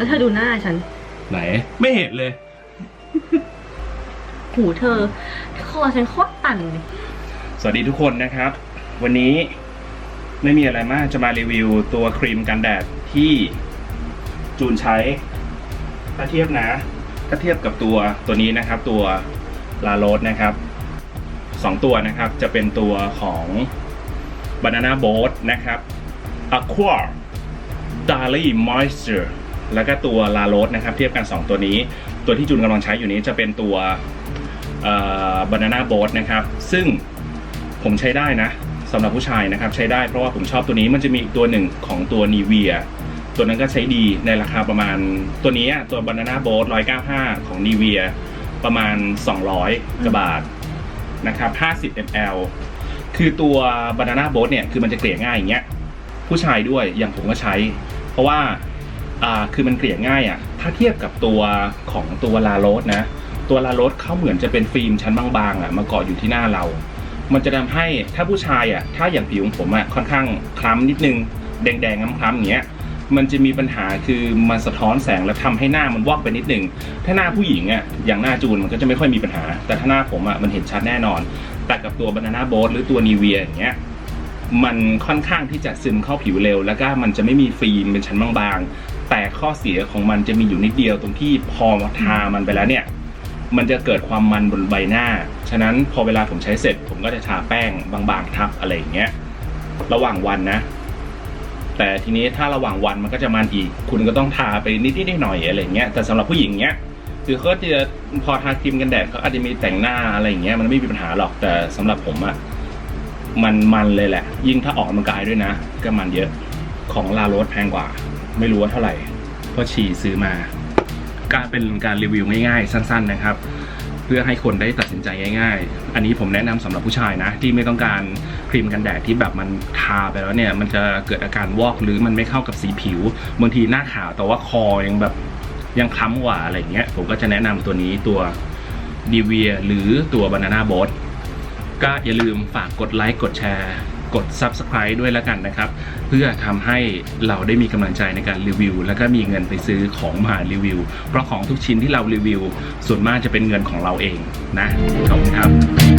แล้วเธอดูหน้าฉัน ไหน ไม่เห็นเลย หูเธอคอฉันโคตรตันเลยสวัสดีทุกคนนะครับ วันนี้ไม่มีอะไรมากจะมารีวิวตัวครีมกันแดดที่จูนใช้ ถ้าเทียบนะ ถ้าเทียบกับตัวตัวนี้นะครับ ตัวลาโรสนะครับสองตัวนะครับจะเป็นตัวของ Banana Boat นะครับ Aqua d a r l y Moisture แล้วก็ตัวลาโรสนะครับเทียบกัน 2 ตัวนี้ ตัวที่จูนกำลังใช้อยู่นี้จะเป็นตัวบานาน่าโบ๊ทนะครับ ซึ่งผมใช้ได้นะสำหรับผู้ชายนะครับ ใช้ได้เพราะว่าผมชอบตัวนี้มันจะมีอีกตัวหนึ่งของตัวนีเวียตัวนั้นก็ใช้ดีในราคาประมาณตัวนี้ตัวบานาน่าโบ๊ท195ของนีเวียประมาณ 200กว่าบาทนะครับ50 ml คือตัวบานาน่าโบ๊ทเนี่ยคือมันจะเกลี่ยง่ายอย่างเงี้ยผู้ชายด้วยอย่างผมก็ใช้ เพราะว่า อ่าคือมันเกลี่ยง่ายอะ่ะ ถ้าเทียบกับตัวของตัวลาโรสนะ ตัวลาโรสเขาเหมือนจะเป็นฟิล์มชั้นบางๆอะมาเกาะอยู่ที่หน้าเรา มันจะทำให้ถ้าผู้ชายอะถ้าอย่างผิวของผมอะค่อนข้างคล้ำนิดนึง แดงๆคล้ำๆอย่างเงี้ยมันจะมีปัญหาคือมันสะท้อนแสงแล้วทำให้หน้ามันวอกไปนิดนึง ถ้าหน้าผู้หญิงอะอย่างหน้าจูนมันก็จะไม่ค่อยมีปัญหา แต่ถ้าหน้าผมอะมันเห็นชัดแน่นอน แต่กับตัวบานาน่าโบ๊ทหรือตัวนีเวียอย่างเงี้ยมันค่อนข้างที่จะซึมเข้าผิวเร็ว แล้วก็มันจะไม่มีฟิล์มเป็นชั้นบางๆ แต่ข้อเสียของมันจะมีอยู่นิดเดียวตรงที่พอทามันไปแล้วเนี่ย มันจะเกิดความมันบนใบหน้า ฉะนั้นพอเวลาผมใช้เสร็จ ผมก็จะทาแป้งบางๆทับอะไรอย่างเงี้ย ระหว่างวันนะ แต่ทีนี้ถ้าระหว่างวันมันก็จะมันอีก คุณก็ต้องทาไปนิดๆหน่อยๆอะไรอย่างเงี้ย แต่สำหรับผู้หญิงเนี้ย คือเขาจะพอทาครีมกันแดดเขาอาจจะมีแต่งหน้าอะไรอย่างเงี้ย มันไม่มีปัญหาหรอก แต่สำหรับผมอะมันมันเลยแหละ ยิ่งถ้าออกกำลังกายด้วยนะ ก็มันเยอะ ของลาโรสแพงกว่า ไม่รู้ว่าเท่าไหร่เพราะฉี่ซื้อมาการเป็นการรีวิวง่ายๆ สั้นๆนะครับ เพื่อให้คนได้ตัดสินใจง่าย ๆ อันนี้ผมแนะนำสำหรับผู้ชายนะ ที่ไม่ต้องการครีมกันแดดที่แบบมันทาไปแล้วเนี่ยมันจะเกิดอาการวอกหรือมันไม่เข้ากับสีผิวบางทีหน้าขาวแต่ว่าคอยังแบบยังคล้ำกว่าอะไรเงี้ยผมก็จะแนะนำตัวนี้ตัวดีเวียหรือตัวบานาน่าบ๊ทก็อย่าลืมฝากกดไลค์กดแชร์ กด Subscribe ด้วยแล้วกันนะครับ เพื่อทำให้เราได้มีกำลังใจในการรีวิว แล้วก็มีเงินไปซื้อของมารีวิว เพราะของทุกชิ้นที่เรารีวิว ส่วนมากจะเป็นเงินของเราเองนะขอบคุณครับ